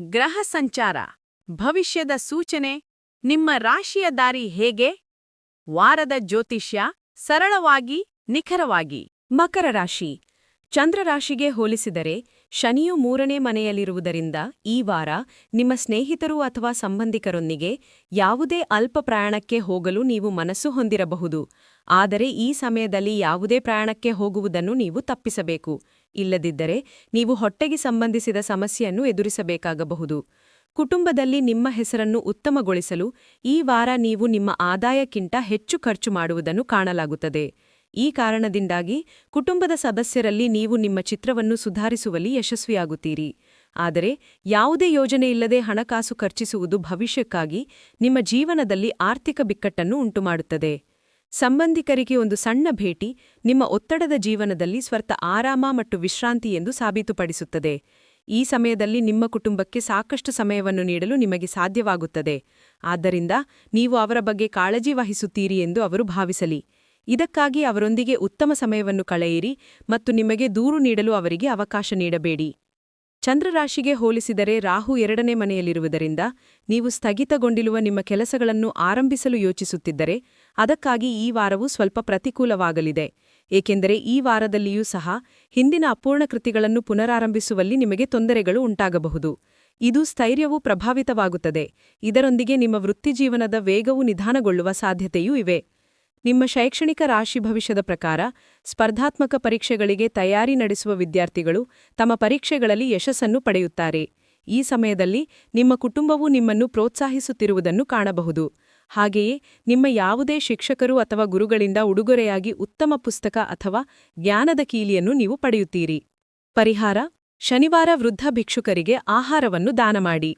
ಗ್ರಹ ಸಂಚಾರ ಭವಿಷ್ಯದ ಸೂಚನೆ ನಿಮ್ಮ ರಾಶಿಯ ದಾರಿ ಹೇಗೆ? ವಾರದ ಜ್ಯೋತಿಷ್ಯ ಸರಳವಾಗಿ ನಿಖರವಾಗಿ. ಮಕರ ರಾಶಿ. ಚಂದ್ರರಾಶಿಗೆ ಹೋಲಿಸಿದರೆ ಶನಿಯು ಮೂರನೇ ಮನೆಯಲ್ಲಿರುವುದರಿಂದ ಈ ವಾರ ನಿಮ್ಮ ಸ್ನೇಹಿತರು ಅಥವಾ ಸಂಬಂಧಿಕರೊಂದಿಗೆ ಯಾವುದೇ ಅಲ್ಪ ಪ್ರಯಾಣಕ್ಕೆ ಹೋಗಲು ನೀವು ಮನಸ್ಸು ಹೊಂದಿರಬಹುದು. ಆದರೆ ಈ ಸಮಯದಲ್ಲಿ ಯಾವುದೇ ಪ್ರಯಾಣಕ್ಕೆ ಹೋಗುವುದನ್ನು ನೀವು ತಪ್ಪಿಸಬೇಕು. ಇಲ್ಲದಿದ್ದರೆ ನೀವು ಹೊಟ್ಟೆಗೆ ಸಂಬಂಧಿಸಿದ ಸಮಸ್ಯೆಯನ್ನು ಎದುರಿಸಬೇಕಾಗಬಹುದು. ಕುಟುಂಬದಲ್ಲಿ ನಿಮ್ಮ ಹೆಸರನ್ನು ಉತ್ತಮಗೊಳಿಸಲು ಈ ವಾರ ನೀವು ನಿಮ್ಮ ಆದಾಯಕ್ಕಿಂತ ಹೆಚ್ಚು ಖರ್ಚು ಮಾಡುವುದನ್ನು ಕಾಣಲಾಗುತ್ತದೆ. ಈ ಕಾರಣದಿಂದಾಗಿ ಕುಟುಂಬದ ಸದಸ್ಯರಲ್ಲಿ ನೀವು ನಿಮ್ಮ ಚಿತ್ರವನ್ನು ಸುಧಾರಿಸುವಲ್ಲಿ ಯಶಸ್ವಿಯಾಗುತ್ತೀರಿ. ಆದರೆ ಯಾವುದೇ ಯೋಜನೆಯಿಲ್ಲದೆ ಹಣಕಾಸು ಖರ್ಚಿಸುವುದು ಭವಿಷ್ಯಕ್ಕಾಗಿ ನಿಮ್ಮ ಜೀವನದಲ್ಲಿ ಆರ್ಥಿಕ ಬಿಕ್ಕಟ್ಟನ್ನು ಉಂಟುಮಾಡುತ್ತದೆ. ಸಂಬಂಧಿಕರಿಗೆ ಒಂದು ಸಣ್ಣ ಭೇಟಿ ನಿಮ್ಮ ಒತ್ತಡದ ಜೀವನದಲ್ಲಿ ಸ್ವರ್ಥ ಆರಾಮ ಮತ್ತು ವಿಶ್ರಾಂತಿ ಎಂದು ಸಾಬೀತುಪಡಿಸುತ್ತದೆ. ಈ ಸಮಯದಲ್ಲಿ ನಿಮ್ಮ ಕುಟುಂಬಕ್ಕೆ ಸಾಕಷ್ಟು ಸಮಯವನ್ನು ನೀಡಲು ನಿಮಗೆ ಸಾಧ್ಯವಾಗುತ್ತದೆ. ಆದ್ದರಿಂದ ನೀವು ಅವರ ಬಗ್ಗೆ ಕಾಳಜಿ ವಹಿಸುತ್ತೀರಿ ಎಂದು ಅವರು ಭಾವಿಸಲಿ. ಇದಕ್ಕಾಗಿ ಅವರೊಂದಿಗೆ ಉತ್ತಮ ಸಮಯವನ್ನು ಕಳೆಯಿರಿ ಮತ್ತು ನಿಮಗೆ ದೂರು ನೀಡಲು ಅವರಿಗೆ ಅವಕಾಶ ನೀಡಬೇಡಿ. ಚಂದ್ರರಾಶಿಗೆ ಹೋಲಿಸಿದರೆ ರಾಹು ಎರಡನೇ ಮನೆಯಲ್ಲಿರುವುದರಿಂದ ನೀವು ಸ್ಥಗಿತಗೊಂಡಿರುವ ನಿಮ್ಮ ಕೆಲಸಗಳನ್ನು ಆರಂಭಿಸಲು ಯೋಚಿಸುತ್ತಿದ್ದರೆ ಅದಕ್ಕಾಗಿ ಈ ವಾರವು ಸ್ವಲ್ಪ ಪ್ರತಿಕೂಲವಾಗಲಿದೆ. ಏಕೆಂದರೆ ಈ ವಾರದಲ್ಲಿಯೂ ಸಹ ಹಿಂದಿನ ಅಪೂರ್ಣ ಕೃತಿಗಳನ್ನು ಪುನರಾರಂಭಿಸುವಲ್ಲಿ ನಿಮಗೆ ತೊಂದರೆಗಳು ಉಂಟಾಗಬಹುದು. ಇದು ಸ್ಥೈರ್ಯವು ಪ್ರಭಾವಿತವಾಗುತ್ತದೆ. ಇದರೊಂದಿಗೆ ನಿಮ್ಮ ವೃತ್ತಿಜೀವನದ ವೇಗವು ನಿಧಾನಗೊಳ್ಳುವ ಸಾಧ್ಯತೆಯೂ ಇವೆ. ನಿಮ್ಮ ಶೈಕ್ಷಣಿಕ ರಾಶಿ ಭವಿಷ್ಯದ ಪ್ರಕಾರ ಸ್ಪರ್ಧಾತ್ಮಕ ಪರೀಕ್ಷೆಗಳಿಗೆ ತಯಾರಿ ನಡೆಸುವ ವಿದ್ಯಾರ್ಥಿಗಳು ತಮ್ಮ ಪರೀಕ್ಷೆಗಳಲ್ಲಿ ಯಶಸ್ಸನ್ನು ಪಡೆಯುತ್ತಾರೆ. ಈ ಸಮಯದಲ್ಲಿ ನಿಮ್ಮ ಕುಟುಂಬವು ನಿಮ್ಮನ್ನು ಪ್ರೋತ್ಸಾಹಿಸುತ್ತಿರುವುದನ್ನು ಕಾಣಬಹುದು. ಹಾಗೆಯೇ ನಿಮ್ಮ ಯಾವುದೇ ಶಿಕ್ಷಕರು ಅಥವಾ ಗುರುಗಳಿಂದ ಉಡುಗೊರೆಯಾಗಿ ಉತ್ತಮ ಪುಸ್ತಕ ಅಥವಾ ಜ್ಞಾನದ ಕೀಲಿಯನ್ನು ನೀವು ಪಡೆಯುತ್ತೀರಿ. ಪರಿಹಾರ, ಶನಿವಾರ ವೃದ್ಧ ಭಿಕ್ಷುಕರಿಗೆ ಆಹಾರವನ್ನು ದಾನ ಮಾಡಿ.